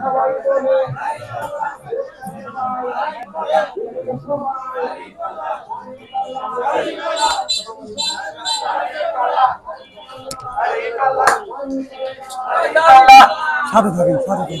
সবাই বলে সাথে থাকেন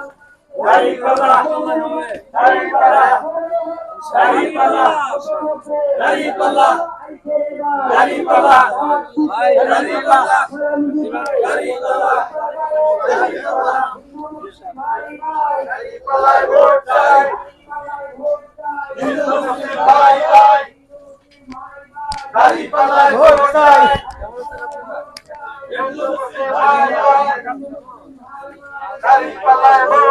Dari Palembang.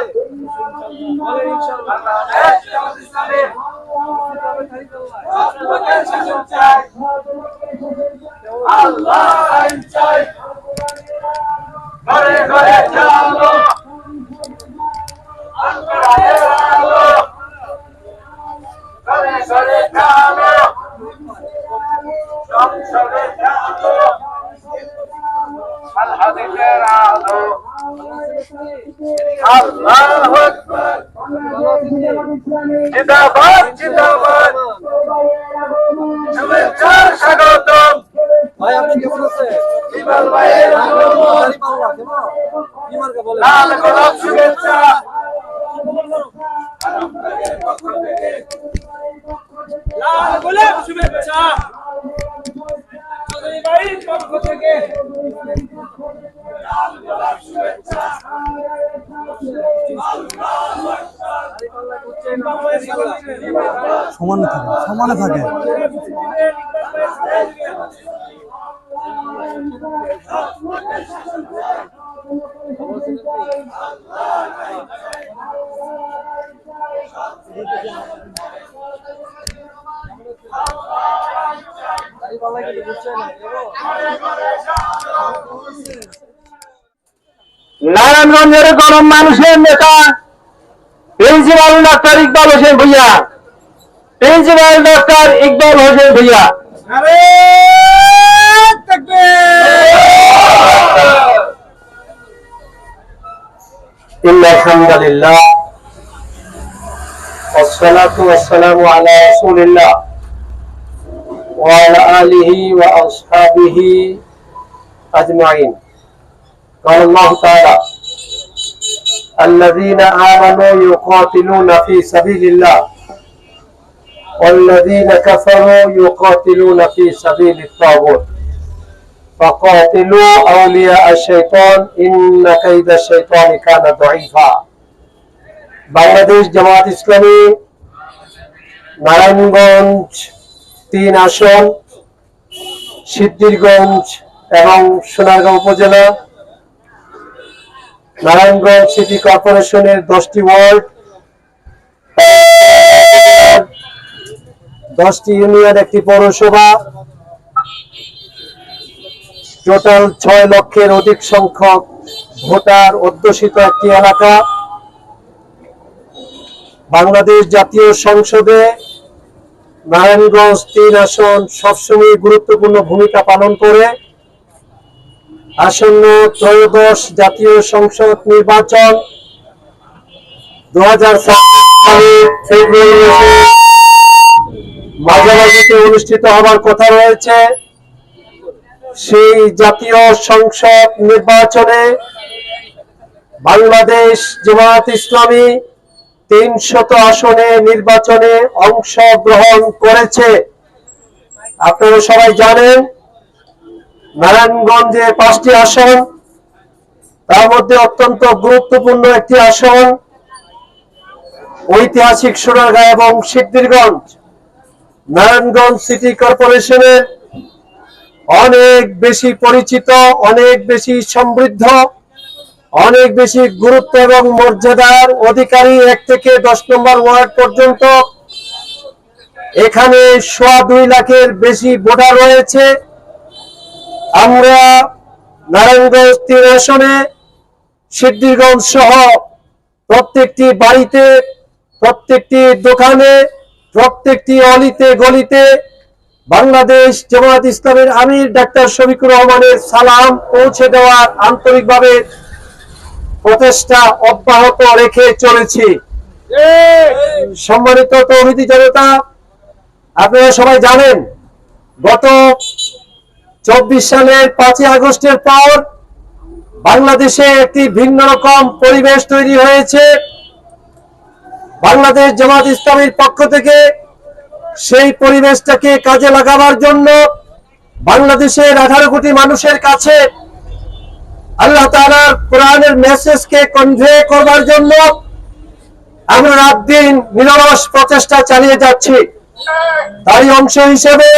কেমন আছেন বিমল ভাইয়ের আগমন কি মার্কা লাল গোলাপ শুভেচ্ছা। লাল গোলাপ শুভেচ্ছা। চৌধুরী বাড়ির পক্ষ থেকে। লাল গোলাপ শুভেচ্ছা। সমানে থাকে সমানে থাকে। নারায়ণগঞ্জের গরম মানুষের নেতা প্রিন্সিপাল ডাক্তার ইকবাল হোসেন ভুইয়া। প্রিন্সিপাল ডাক্তার ইকবাল হোসেন ভুইয়া। إن الحمد لله والصلاة والسلام على رسول الله وعلى آله وأصحابه أجمعين. قال الله تعالى الذين آمنوا يقاتلون في سبيل الله والذين كفروا يقاتلون في سبيل الطاغوت. فقاتلوا أولياء الشيطان إن كيد الشيطان كان ضعيفا বাংলাদেশ জামাত ইসলামী নারায়ণগঞ্জ তিন আসন সিদ্ধিরগঞ্জ এবং সোনারগাঁও উপজেলা নারায়ণগঞ্জ সিটি কর্পোরেশনের দশটি ওয়ার্ড দশটি ইউনিয়ন একটি পৌরসভা টোটাল ছয় লক্ষের অধিক সংখ্যক ভোটার অধ্যুষিত একটি এলাকা। বাংলাদেশ জাতীয় সংসদে নারায়ণগঞ্জ তিন আসন সবসময় গুরুত্বপূর্ণ ভূমিকা পালন করে। আসন্ন ত্রয়োদশ জাতীয় সংসদ নির্বাচন দু হাজার ফেব্রুয়ারি মাঝামাঝিতে অনুষ্ঠিত হবার কথা রয়েছে। সেই জাতীয় সংসদ নির্বাচনে বাংলাদেশ জামাত ইসলামী তিনশত আসনে নির্বাচনে অংশগ্রহণ করেছে। আপনারা সবাই জানেন, নারায়ণগঞ্জে পাঁচটি আসন, তার মধ্যে অত্যন্ত গুরুত্বপূর্ণ একটি আসন ঐতিহাসিক সোনারগাঁ এবং সিদ্ধিরগঞ্জ। নারায়ণগঞ্জ সিটি কর্পোরেশনের অনেক বেশি পরিচিত, অনেক বেশি সমৃদ্ধ, অনেক বেশি গুরুত্ব এবং মর্যাদার অধিকারী এক থেকে দশ নম্বর ওয়ার্ড পর্যন্ত। এখানে সোয়া দুই লাখের বেশি ভোটার রয়েছে। আমরা নারায়ণগঞ্জ তিন আসনে সিদ্ধিরগঞ্জ সহ প্রত্যেকটি বাড়িতে, প্রত্যেকটি দোকানে, প্রত্যেকটি অলিতে, গলিতে বাংলাদেশ জামায়াত ইসলামের আমির ডাক্তার শফিকুর রহমানের সালাম পৌঁছে দেওয়ার আন্তরিকভাবে প্রচেষ্টা অব্যাহত রেখে চলেছি। সম্মানিত তৌহিদি জনতা, আপনারা সবাই জানেন, গত চব্বিশ সালের পাঁচই আগস্টের পর বাংলাদেশে একটি ভিন্ন রকম পরিবেশ তৈরি হয়েছে। বাংলাদেশ জামাত ইসলামের পক্ষ থেকে সেই পরিবেশটাকে কাজে লাগাবার জন্য বাংলাদেশের আঠারো কোটি মানুষের কাছে আল্লাহ তাআলার কোরআনের মেসেজকে কনভে করবার জন্য আমরা রাত দিন নিরলস প্রচেষ্টা চালিয়ে যাচ্ছি। তারই অংশ হিসেবে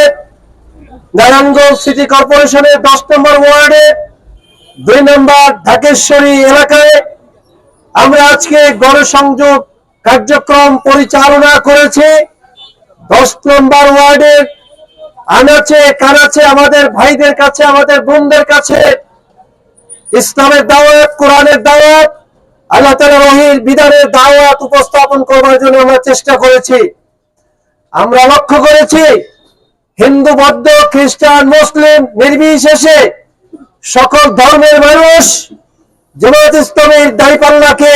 নারায়ণগঞ্জ সিটি কর্পোরেশনের দশ নম্বর ওয়ার্ডে, দুই নম্বর ঢাকেশ্বরী এলাকায় আমরা আজকে গণসংযোগ কার্যক্রম পরিচালনা করেছি। দশ নম্বর ওয়ার্ডের আনাচে কানাচে আমাদের ভাইদের কাছে, আমাদের বোনদের কাছে। ইসলামের দাওয়াত, কোরআনের দাওয়াত, আল্লাহ তালা রহির বিধানের দাওয়াত উপস্থাপন করবার জন্য আমরা চেষ্টা করেছি। আমরা লক্ষ্য করেছি, হিন্দু, বৌদ্ধ, খ্রিস্টান, মুসলিম নির্বিশেষে সকল ধর্মের মানুষ জামাত ইসলামের দাঁড়িপাল্লাকে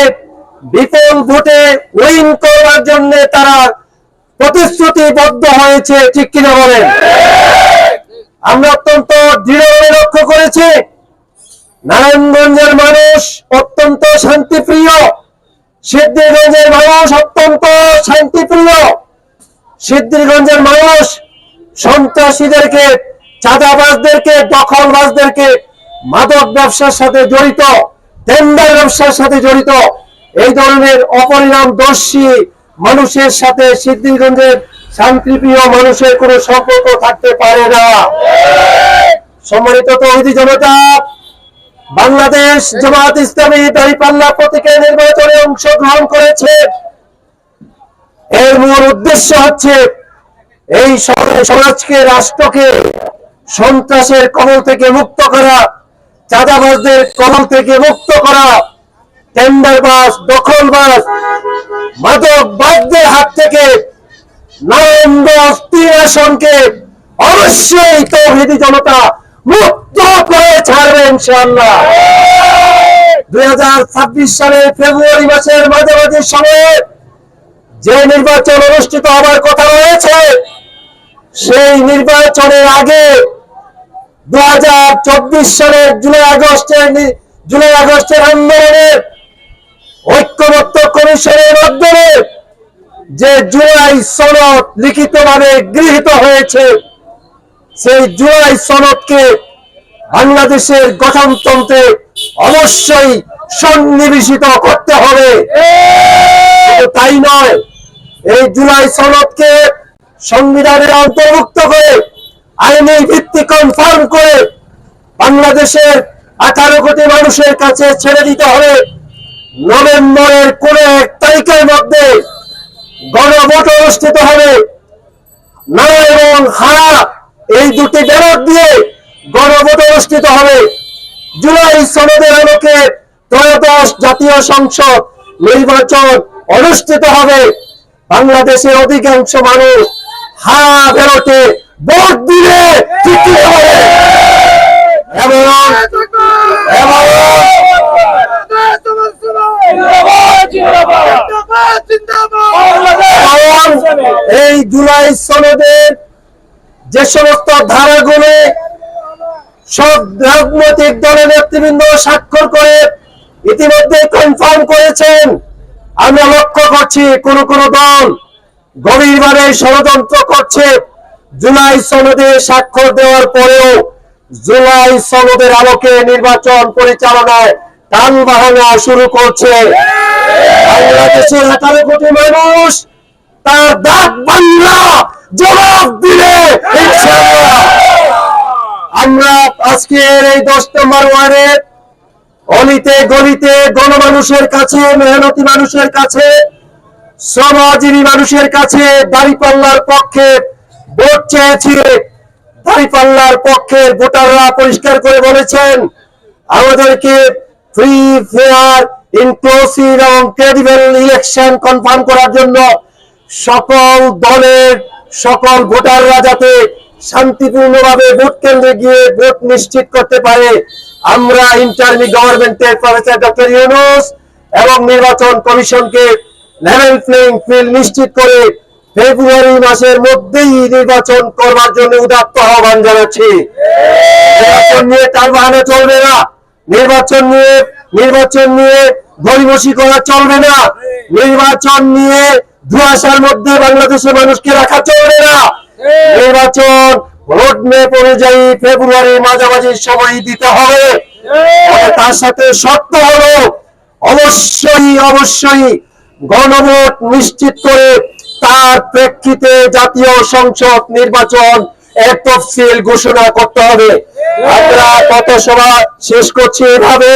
বিপুল ভোটে উইন করবার জন্য তারা প্রতিশ্রুতিবদ্ধ হয়েছে, ঠিক কিনা বলেন? আমরা অত্যন্ত দৃঢ়ভাবে লক্ষ্য করেছি, নারায়ণগঞ্জের মানুষ অত্যন্ত শান্তিপ্রিয় সিদ্ধিরগঞ্জের মানুষ অত্যন্ত শান্তিপ্রিয় সিদ্ধিরগঞ্জের মানুষ সন্ত্রাসীদেরকে, চাঁদাবাজদেরকে, দখলবাজদেরকে, মাদক ব্যবসার সাথে জড়িত, টেন্ডার ব্যবসার সাথে জড়িত, এই ধরনের অপরিণামদর্শী মানুষের সাথে সিদ্ধিরগঞ্জের শান্তিপ্রিয় মানুষের কোনো সম্পর্ক থাকতে পারে না। সম্মানিত তৌহিদি জনতা, বাংলাদেশ জামাত ইসলামী দাঁড়িপাল্লা প্রতীকে নির্বাচনে অংশগ্রহণ করেছে। এর মূল উদ্দেশ্য হচ্ছে এই সম- সমাজকে, রাষ্ট্রকে সন্ত্রাসের কবল থেকে মুক্ত করা, চাঁদাবাজদের কবল থেকে মুক্ত করা। টেন্ডারবাজ দখলবাজ মাদক বাদদের হাত থেকে অবশ্যই তৌহিদি জনতা মুক্ত করে ছাড়বে ইনশাআল্লাহ। দুই হাজার ছাব্বিশ সালের ফেব্রুয়ারি মাসের মাঝামাঝি সময়ে যে নির্বাচন অনুষ্ঠিত হবার কথা রয়েছে, সেই নির্বাচনের আগে দু হাজার চব্বিশ সালের জুলাই আগস্টের জুলাই আগস্টের আন্দোলনের ঐক্যমত্য কমিশনের মাধ্যমে যে জুলাই সনদ লিখিতভাবে গৃহীত হয়েছে, সেই জুলাই সনদকে বাংলাদেশের গঠনতন্ত্রে অবশ্যই সন্নিবেশিত করতে হবে। তাই নয়, এই জুলাই সনদকে সংবিধানের অন্তর্ভুক্ত করে, আইনি ভিত্তি কনফার্ম করে বাংলাদেশের আঠারো কোটি মানুষের কাছে ছেড়ে দিতে হবে। নভেম্বরের কোন এক তারিখের মধ্যে গণভোট অনুষ্ঠিত হবে। না এবং হারা এই দুটি ব্যালট দিয়ে গণভোট অনুষ্ঠিত হবে। জুলাই সনদের আলোকে ত্রয়োদশ জাতীয় সংসদ নির্বাচন অনুষ্ঠিত হবে। বাংলাদেশের অধিকাংশ মানুষ হারা ব্যালটে ভোট দিলে এবং এই জুলাই সনদের যে সমস্ত ধারাগুলো সব রাজনৈতিক দলের নেতৃবৃন্দ স্বাক্ষর করে ইতিমধ্যে কনফার্ম করেছেন। আমরা লক্ষ্য করছি কোন কোন দল গভীরভাবে ষড়যন্ত্র করছে। জুলাই সনদে স্বাক্ষর দেওয়ার পরেও জুলাই সনদের আলোকে নির্বাচন পরিচালনায় শুরু করছে। মানুষ তার বাংলা জবাব দিলে ইনশাআল্লাহ আজকের এই দশ নম্বর অলিতে গলিতে গণমানুষের কাছে, মেহনতি মানুষের কাছে, শ্রমজীবী মানুষের কাছে দাঁড়িপাল্লার পক্ষে ভোট চেয়েছি। দাঁড়িপাল্লার পক্ষে ভোটাররা পরিষ্কার করে বলেছেন, আমাদেরকে ফ্রি ফেয়ার ইনক্লুসিভ এবং ক্রেডিবল ইলেকশন কনফার্ম করার জন্য সকল দলের, সকল ভোটাররা যাতে শান্তিপূর্ণভাবে ভোট কেন্দ্রে গিয়ে ভোট নিশ্চিত করতে পারে। আমরা ইন্টারনি গভর্নমেন্টের প্রফেসর ডক্টর ইউনুস এবং নির্বাচন কমিশনকে লেভেল প্লেইং ফিল্ড নিশ্চিত করে ফেব্রুয়ারি মাসের মধ্যেই নির্বাচন করবার জন্য উদাত্ত আহ্বান জানাচ্ছি। নির্বাচন নিয়ে তার বাহানা চলবে না। নির্বাচন নিয়ে নির্বাচন নিয়ে গরিবসি করা চলবে না। নির্বাচন নিয়ে ধুয়াশার মধ্যে বাংলাদেশের মানুষকে রাখা চলবে না। নির্বাচন রোড ম্যাপ অনুযায়ী ফেব্রুয়ারি মাঝামাঝি সময় দিতে হবে। তার সাথে শর্ত হলো, অবশ্যই অবশ্যই গণভোট নিশ্চিত করে তার প্রেক্ষিতে জাতীয় সংসদ নির্বাচন এক তফসিল ঘোষণা করতে হবে। আমরা কত সভা শেষ করছি এভাবে।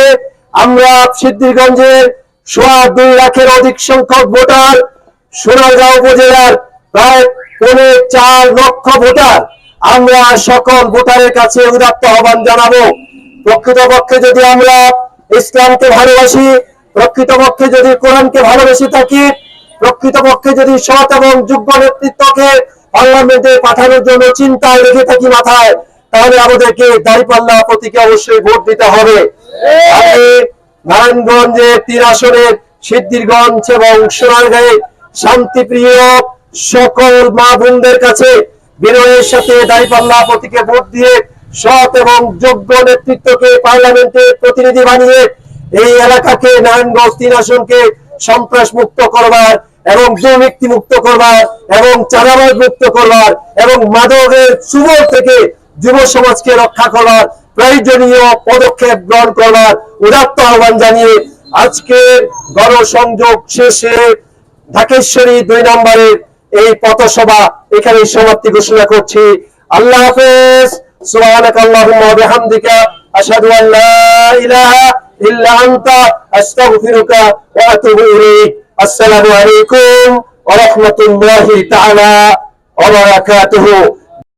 আমরা সিদ্ধিরগঞ্জের সোয়া দুই লাখের অধিক সংখ্যক ভোটার, সোনারগাঁও উপজেলার প্রায় পৌনে চার লক্ষ ভোটার। আমরা সকল ভোটারের কাছে উদাত্ত আহ্বান জানাব। প্রকৃতপক্ষে যদি আমরা ইসলামকে ভালোবাসি, প্রকৃতপক্ষে যদি কোরআনকে ভালোবেসে থাকি, প্রকৃতপক্ষে যদি সৎ এবং যোগ্য নেতৃত্বকে পার্লামেন্টে পাঠানোর জন্য চিন্তায় রেখে থাকি মাথায় তাহলে আমাদেরকে দাঁড়িপাল্লা প্রতীকে অবশ্যই ভোট দিতে হবে। নারায়ণগঞ্জের তিন আসনের সিদ্ধিরগঞ্জ এবং সোনারগাঁয়ে শান্তিপ্রিয় সকল মা বোনদের কাছে বিনয়ের সাথে দাঁড়িপাল্লা প্রতীকে ভোট দিয়ে সৎ এবং যোগ্য নেতৃত্বকে পার্লামেন্টে প্রতিনিধি বানিয়ে এই এলাকাকে নারায়ণগঞ্জ তিন আসনকে সন্ত্রাস মুক্ত করবার এবং দুর্নীতি মুক্ত করবার এবং চাঁদাবাজ মুক্ত করবার এবং মাদকের সুবল থেকে যুব সমাজকে রক্ষা করবার প্রয়োজনীয় পদক্ষেপ গ্রহণ করবার উদাত্ত আহ্বান জানিয়ে আজকে গণসংযোগ শেষে ঢাকেশ্বরী দুই নম্বরের এই পথসভা এখানে সমাপ্তি ঘোষণা করছি। আল্লাহ হাফেজ। সুবহানাক আল্লাহুম্মা ওয়া আসসালামু আলাইকুম